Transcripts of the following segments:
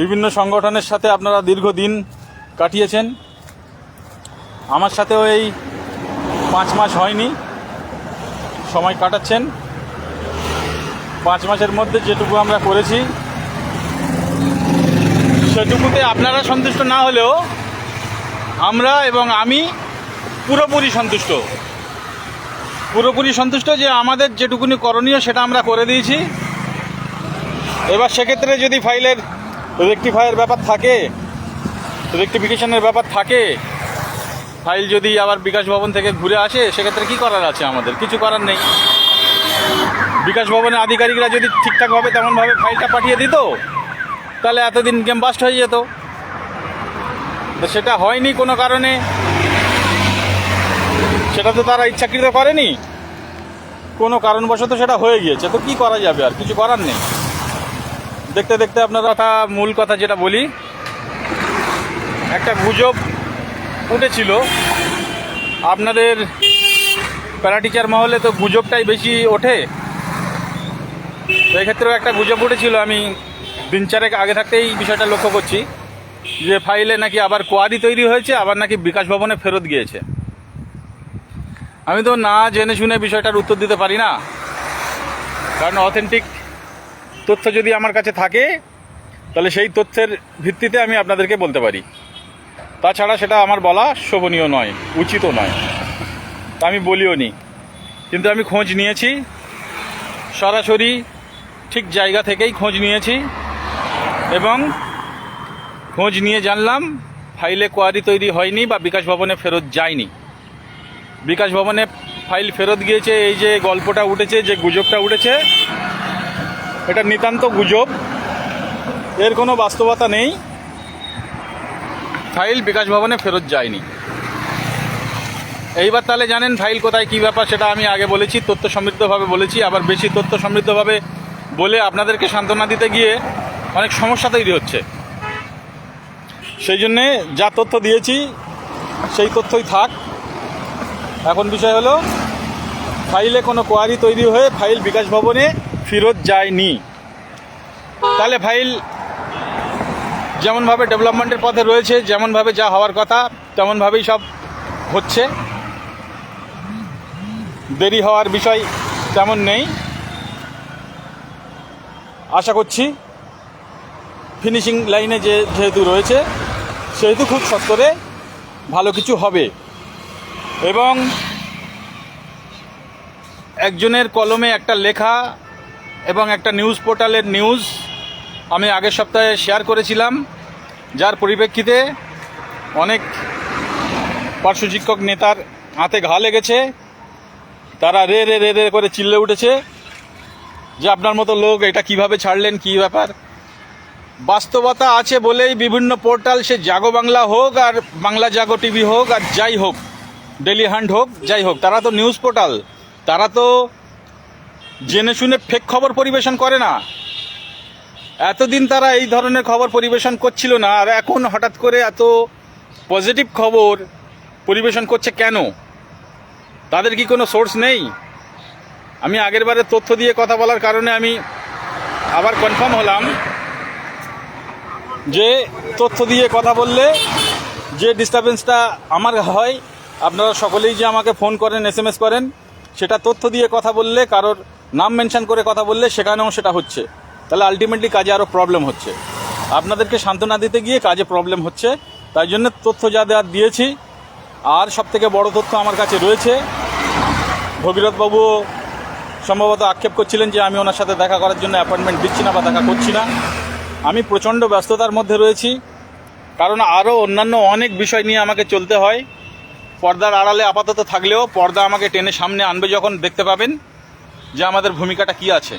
বিভিন্ন সংগঠনের সাথে আপনারা দীর্ঘদিন কাটিয়েছেন। আমার সাথেও এই পাঁচ মাস হয়নি। সময় কাটাচ্ছেন। পাঁচ মাসের মধ্যে যেটুকু আমরা করেছি, সেটুকুতে আপনারা সন্তুষ্ট না হলেও আমরা এবং আমি পুরোপুরি সন্তুষ্ট। পুরোপুরি সন্তুষ্ট যে আমাদের যেটুকুনি করণীয় সেটা আমরা করে দিয়েছি। এবার সেক্ষেত্রে যদি ফাইলের রেকটিফাইয়ের ব্যাপার থাকে রেকটিফিকেশনের ব্যাপার থাকে। ফাইল যদি আবার বিকাশ ভবন থেকে ঘুরে আসে, সেক্ষেত্রে কি করার আছে আমাদের? কিছু করার নেই। বিকাশ ভবনের আধিকারিকরা যদি ঠিকঠাকভাবে তেমনভাবে ফাইলটা পাঠিয়ে দিত, তাহলে এতদিন গেম বাস্ট হয়ে যেত। তো সেটা হয়নি কোনো কারণে। সেটা তো তারা ইচ্ছাকৃত করেনি। কোনো কারণবশত সেটা হয়ে গিয়েছে। তো কি করা যাবে আর? কিছু করার নেই। দেখতে দেখতে আপনার কথা মূল কথা যেটা বলি, একটা গুজব উঠেছিল। আপনাদের প্যারাটিচার মহলে তো গুজবটাই বেশি ওঠে। তো এক্ষেত্রেও একটা গুজব উঠেছিল, আমি দিন চারেক আগে থাকতেই বিষয়টা লক্ষ্য করছি যে ফাইলে নাকি আবার কোয়ারি তৈরি হয়েছে, আবার নাকি বিকাশ ভবনে ফেরত গিয়েছে। আমি তো না জেনে শুনে বিষয়টার উত্তর দিতে পারি না। কারণ অথেন্টিক তথ্য যদি আমার কাছে থাকে, তাহলে সেই তথ্যের ভিত্তিতে আমি আপনাদেরকে বলতে পারি। তাছাড়া সেটা আমার বলা শোভনীয় নয়, উচিতও নয়। তা আমি বলিও নি। কিন্তু আমি খোঁজ নিয়েছি। সরাসরি ঠিক জায়গা থেকেই খোঁজ নিয়েছি এবং খোঁজ নিয়ে জানলাম, ফাইলে কোয়ারি তৈরি হয়নি বা বিকাশ ভবনে ফেরত যায়নি। বিকাশ ভবনে ফাইল ফেরত গিয়েছে, এই যে গল্পটা উঠেছে, যে গুজবটা উঠেছে এটা নিতান্ত গুজব। এর কোনো বাস্তবতা নেই। ফাইল বিকাশ ভবনে ফেরত যায়নি। এইবার তাহলে জানেন ফাইল কোথায়, কী ব্যাপার সেটা আমি আগে বলেছি, তথ্য সমৃদ্ধভাবে বলেছি। আবার বেশি তথ্য সমৃদ্ধভাবে বলে আপনাদেরকে সান্ত্বনা দিতে গিয়ে অনেক সমস্যা তৈরি হচ্ছে। সেই জন্যে যা তথ্য দিয়েছি, সেই তথ্যই থাক। এখন বিষয় হলো, ফাইলে কোনো কোয়ারি তৈরি হয়ে ফাইল বিকাশ ভবনে ফেরত যায়নি। তাহলে ফাইল যেমনভাবে ডেভেলপমেন্টের পথে রয়েছে, যেমনভাবে যা হওয়ার কথা, তেমনভাবেই সব হচ্ছে। দেরি হওয়ার বিষয় তেমন নেই। আশা করছি ফিনিশিং লাইনে যে যেহেতু রয়েছে, সেহেতু খুব সত্তরে ভালো কিছু হবে। এবং একজনের কলমে একটা লেখা এবং একটা নিউজ পোর্টালের নিউজ আমি আগের সপ্তাহে শেয়ার করেছিলাম, যার পরিপ্রেক্ষিতে অনেক পার্শ্ব শিক্ষক নেতার হাতে ঘা লেগেছে, তারা রে রে রে রে করে চিল্লে উঠেছে যে আপনার মতো লোক এটা কীভাবে ছাড়লেন, কী ব্যাপার? বাস্তবতা আছে বলেই বিভিন্ন পোর্টাল, সে জাগো বাংলা হোক আর বাংলা জাগো টিভি হোক আর যাই হোক, ডেলি হান্ট হোক, যাই হোক, তারা তো নিউজ পোর্টাল, তারা তো জেনে শুনে ফেক খবর পরিবেশন করে না। এতদিন তারা এই ধরনের খবর পরিবেশন করছিল না, আর এখন হঠাৎ করে এত পজিটিভ খবর পরিবেশন করছে কেন? তাদের কি কোনো সোর্স নেই? আমি আগের বারে তথ্য দিয়ে কথা বলার কারণে আমি আবার কনফার্ম হলাম যে, তথ্য দিয়ে কথা বললে যে ডিস্টারবেন্সটা আমার হয়, আপনারা সকলেই যে আমাকে ফোন করেন এস করেন সেটা তথ্য দিয়ে কথা বললে, কারোর নাম মেনশন করে কথা বললে সেখানেও সেটা হচ্ছে। তাহলে আলটিমেটলি কাজে আরও প্রবলেম হচ্ছে। আপনাদেরকে সান্ত্বনা দিতে গিয়ে কাজে প্রবলেম হচ্ছে। তাই জন্য তথ্য যা দেওয়ার দিয়েছি, আর সব থেকে বড় তথ্য আমার কাছে রয়েছে। ভগীরথবাবু সম্ভবত আক্ষেপ করছিলেন যে আমি ওনার সাথে দেখা করার জন্য অ্যাপয়েন্টমেন্ট দিচ্ছি না বা দেখা করছি না। আমি প্রচণ্ড ব্যস্ততার মধ্যে রয়েছি, কারণ আরও অন্যান্য অনেক বিষয় নিয়ে আমাকে চলতে হয়। পর্দার আড়ালে আপাতত থাকলেও পর্দা আমাকে টেনে সামনে আনবে যখন দেখতে পাবেন যে আমাদের ভূমিকাটা কি আছে।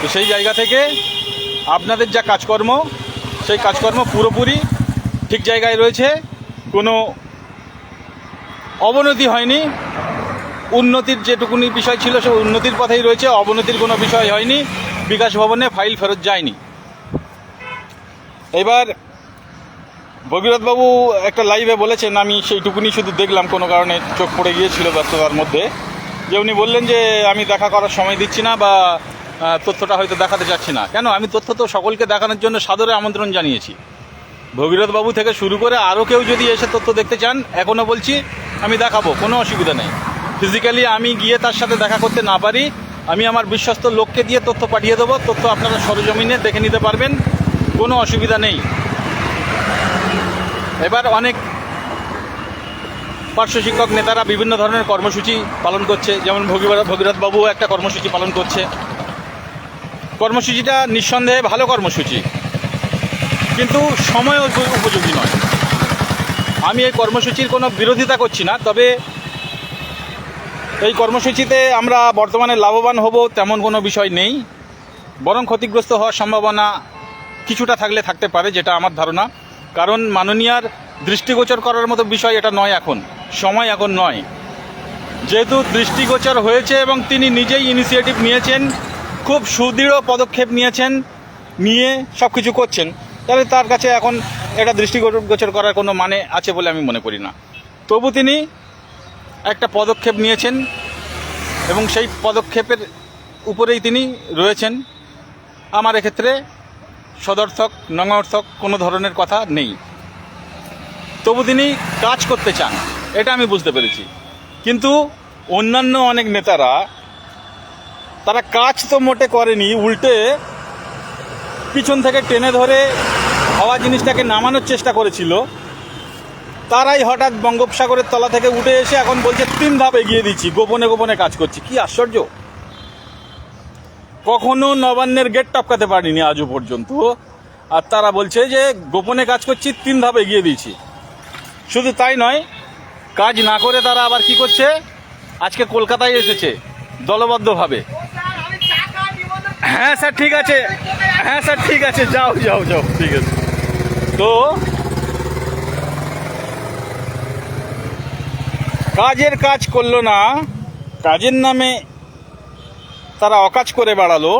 তো সেই জায়গা থেকে আপনাদের যা কাজকর্ম, সেই কাজকর্ম পুরোপুরি ঠিক জায়গায় রয়েছে। কোনো অবনতি হয়নি। উন্নতির যেটুকুনি বিষয় ছিল সে উন্নতির পথেই রয়েছে। অবনতির কোনো বিষয় হয়নি। বিকাশ ভবনে ফাইল ফেরত যায়নি। এবার ভগীরথবাবু একটা লাইভে বলেছেন, আমি সেইটুকুনি শুধু দেখলাম, কোনো কারণে চোখ পড়ে গিয়েছিল ব্যস্ততার মধ্যে। যে উনি বললেন যে, আমি দেখা করার সময় দিচ্ছি না বা তথ্যটা হয়তো দেখাতে চাচ্ছি না। কেন? আমি তথ্য তো সকলকে দেখানোর জন্য সাদরে আমন্ত্রণ জানিয়েছি। ভগীরথ বাবু থেকে শুরু করে আরও কেউ যদি এসে তথ্য দেখতে চান এখনও বলছি, আমি দেখাবো, কোনো অসুবিধা নেই। ফিজিক্যালি আমি গিয়ে তার সাথে দেখা করতে না পারি, আমি আমার বিশ্বস্ত লোককে দিয়ে তথ্য পাঠিয়ে দেবো, তথ্য আপনারা সরজমিনে দেখে নিতে পারবেন, কোনো অসুবিধা নেই। এবার অনেক পার্শ্ব শিক্ষক নেতারা বিভিন্ন ধরনের কর্মসূচি পালন করছে। যেমন ভগীরথ বাবুও একটা কর্মসূচি পালন করছে। কর্মসূচিটা নিঃসন্দেহে ভালো কর্মসূচি। কিন্তু সময় উপযোগী নয়। আমি এই কর্মসূচির কোনো বিরোধিতা করছি না, তবে এই কর্মসূচিতে আমরা বর্তমানে লাভবান হব তেমন কোনো বিষয় নেই। বরং ক্ষতিগ্রস্ত হওয়ার সম্ভাবনা কিছুটা থাকলে থাকতে পারে, যেটা আমার ধারণা। কারণ মাননীয়ার দৃষ্টিগোচর করার মতো বিষয় এটা নয় এখন। সময় এখন নয়। যেহেতু দৃষ্টিগোচর হয়েছে এবং তিনি নিজেই ইনিশিয়েটিভ নিয়েছেন, খুব সুদৃঢ় পদক্ষেপ নিয়েছেন, নিয়ে সব কিছু করছেন, তাহলে তার কাছে এখন এটা দৃষ্টিগোচর করার কোনো মানে আছে বলে আমি মনে করি না। তবু তিনি একটা পদক্ষেপ নিয়েছেন এবং সেই পদক্ষেপের উপরেই তিনি রয়েছেন। আমার এক্ষেত্রে সদর্থক নঙার্থক কোনো ধরনের কথা নেই। তবু তিনি কাজ করতে চান, এটা আমি বুঝতে পেরেছি। কিন্তু অন্যান্য অনেক নেতারা, তারা কাজ তো মোটে করেনি, উল্টে পিছন থেকে টেনে ধরে হওয়া জিনিসটাকে নামানোর চেষ্টা করেছিল। তারাই হঠাৎ বঙ্গোপসাগরের তলা থেকে উঠে এসে এখন বলছে, তিন ধাপ এগিয়ে দিচ্ছি, গোপনে গোপনে কাজ করছি। কি আশ্চর্য! কখনো নবান্নের গেট টপকাতে পারিনি আজও পর্যন্ত। আর তারা বলছে যে, গোপনে কাজ করছি, তিন ধাপ এগিয়ে দিয়েছি। শুধু তাই নয়, কাজ না করে তারা আবার কি করছে? আজকে কলকাতায় এসেছে, দলবদ্ধভাবে। হ্যাঁ স্যার, ঠিক আছে। হ্যাঁ স্যার, ঠিক আছে, যাও যাও যাও, ঠিক আছে। তো, কাজের কাজ করল না, কাজের নামে তারা অকাজ করে বেড়ালো,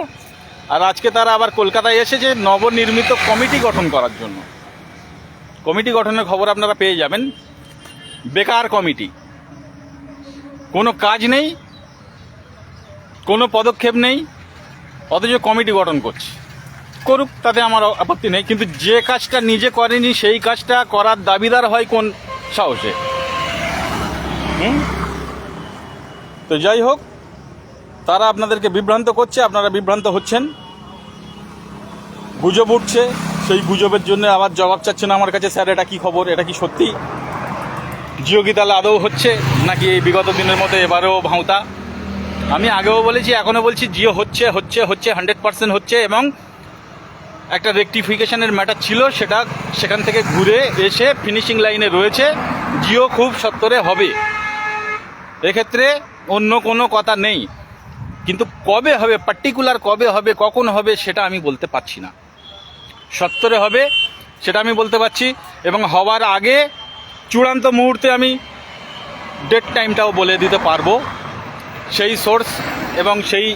আর আজকে তারা আবার কলকাতায় এসেছে নবনির্মিত কমিটি গঠন করার জন্য। কমিটি গঠনের খবর আপনারা পেয়ে যাবেন। বেকার কমিটি। কোনো কাজ নেই, কোনো পদক্ষেপ নেই, অথচ কমিটি গঠন করছে। করুক, তাতে আমার আপত্তি নেই, কিন্তু যে কাজটা নিজে করেনি, সেই কাজটা করার দাবিদার হয় কোন সাহসে? তো যাই হোক তারা আপনাদেরকে বিভ্রান্ত করছে, আপনারা বিভ্রান্ত হচ্ছেন। গুজব উঠছে, সেই গুজবের জন্য আবার জবাব চাচ্ছেন আমার কাছে, স্যার, এটা কি খবর, এটা কি সত্যি? জিও তাহলে আদৌ হচ্ছে, নাকি বিগত দিনের মতো এবারেও ভাঁওতা? আমি আগেও বলেছি, এখনও বলছি, জিও হচ্ছে হচ্ছে হচ্ছে, হান্ড্রেড পার্সেন্ট হচ্ছে, এবং একটা রেকটিফিকেশনের ম্যাটার ছিল, সেটা সেখান থেকে ঘুরে এসে ফিনিশিং লাইনে রয়েছে, জিও খুব সত্তরে হবে। এক্ষেত্রে অন্য কোনো কথা নেই। কিন্তু কবে হবে পার্টিকুলার কবে হবে, কখন হবে, সেটা আমি বলতে পারছি না। সত্তরে হবে, সেটা আমি বলতে পারছি, এবং হওয়ার আগে চূড়ান্ত মুহূর্তে আমি ডেট টাইমটাও বলে দিতে পারব। সেই সোর্স এবং সেই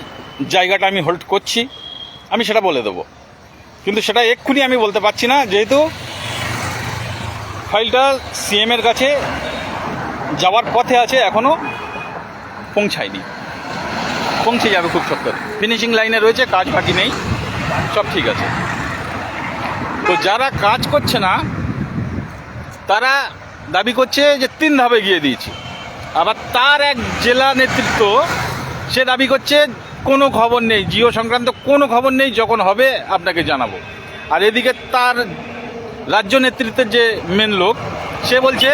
জায়গাটা আমি হোল্ড করছি, আমি সেটা বলে দেবো। কিন্তু সেটা এক্ষুনি আমি বলতে পারছি না, যেহেতু ফাইলটা সিএমের কাছে যাওয়ার পথে আছে এখনও পৌঁছায়নি। পৌঁছে যাবে খুব সত্তর। ফিনিশিং লাইনে রয়েছে, কাজ বাকি নেই, সব ঠিক আছে। তো যারা কাজ করছে না, তারা দাবি করছে যে তিন ধাপে গিয়ে দিয়েছি। আবার তার এক জেলা নেতৃত্ব, সে দাবি করছে, কোনো খবর নেই, জিও সংক্রান্ত কোনো খবর নেই, যখন হবে আপনাকে জানাব। আর এদিকে তার রাজ্য নেতৃত্বের যে মেন লোক, সে বলছে,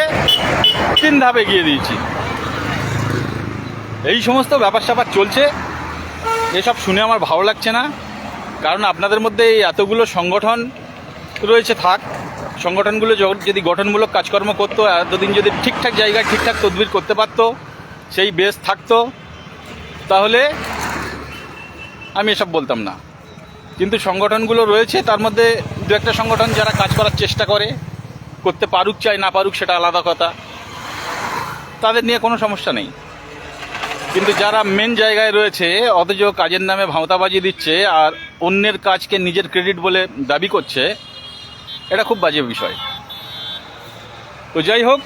তিন ধাপে গিয়ে দিয়েছি। এই সমস্ত ব্যাপার স্যাপার চলছে। এসব শুনে আমার ভালো লাগছে না। কারণ আপনাদের মধ্যে এই এতগুলো সংগঠন রয়েছে থাক। সংগঠনগুলো যদি গঠনমূলক কাজকর্ম করতো, এতদিন যদি ঠিকঠাক জায়গায় ঠিকঠাক তদবির করতে পারতো, সেই বেস থাকতো। তাহলে আমি এসব বলতাম না। কিন্তু সংগঠনগুলো রয়েছে, তার মধ্যে দু একটা সংগঠন যারা কাজ করার চেষ্টা করে, করতে পারুক চাই না পারুক সেটা আলাদা কথা। তাদের নিয়ে কোনো সমস্যা নেই। কিন্তু যারা মেন জায়গায় রয়েছে, অথচ কাজের নামে ভাঁওতাবাজি দিচ্ছে আর অন্যের কাজকে নিজের ক্রেডিট বলে দাবি করছে, এটা খুব বাজে বিষয়। তো যাই হোক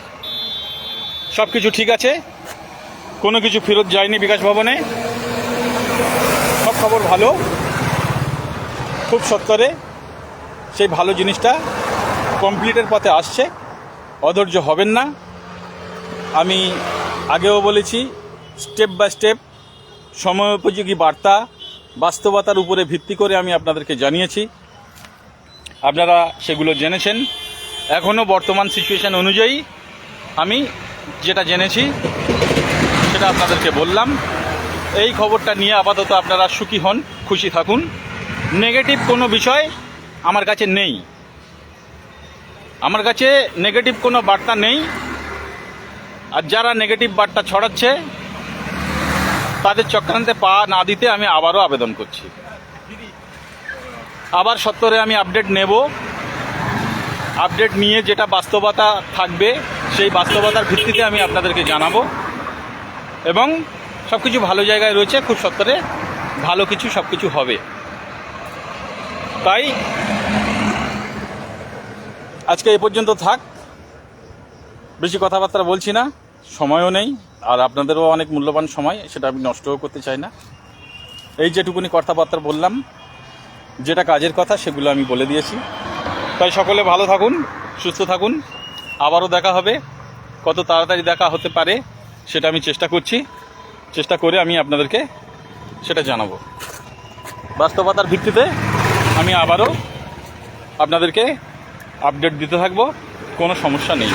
সব কিছু ঠিক আছে। কোনো কিছু ফেরত যায়নি বিকাশ ভবনে। সব খবর ভালো। খুব সত্তরে। সেই ভালো জিনিসটা কমপ্লিটের পথে আসছে। অধৈর্য হবেন না। আমি আগেও বলেছি স্টেপ বাই স্টেপ, সময়োপযোগী বার্তা, বাস্তবতার উপরে ভিত্তি করে আমি আপনাদেরকে জানিয়েছি। আপনারা সেগুলো জেনেছেন। এখনও বর্তমান সিচুয়েশান অনুযায়ী আমি যেটা জেনেছি, সেটা আপনাদেরকে বললাম। এই খবরটা নিয়ে আপাতত আপনারা সুখী হন, খুশি থাকুন। নেগেটিভ কোনো বিষয় আমার কাছে নেই। আমার কাছে নেগেটিভ কোনো বার্তা নেই। আর যারা নেগেটিভ বার্তা ছড়াচ্ছে তাদের চক্রান্তে পা না দিতে আমি আবারও আবেদন করছি। আবার সত্তরে আমি আপডেট নেব। আপডেট নিয়ে যেটা বাস্তবতা থাকবে, সেই বাস্তবতার ভিত্তিতে আমি আপনাদেরকে জানাব। এবং সব কিছু ভালো জায়গায় রয়েছে, খুব সত্তরে ভালো কিছু সব কিছু হবে। তাই আজকে এ পর্যন্ত থাক। বেশি কথাবার্তা বলছি না। সময়ও নেই, আর আপনাদেরও অনেক মূল্যবান সময়, সেটা আমি নষ্টও করতে চাই না। এই যেটুকুনি কথাবার্তা বললাম, যেটা কাজের কথা, সেগুলো আমি বলে দিয়েছি। তাই সকলে ভালো থাকুন, সুস্থ থাকুন, আবারও দেখা হবে, কত তাড়াতাড়ি দেখা হতে পারে, সেটা আমি চেষ্টা করছি, চেষ্টা করে আমি আপনাদেরকে সেটা জানাব। বাস্তবতার ভিত্তিতে আমি আবারও আপনাদেরকে আপডেট দিতে থাকব, কোনো সমস্যা নেই।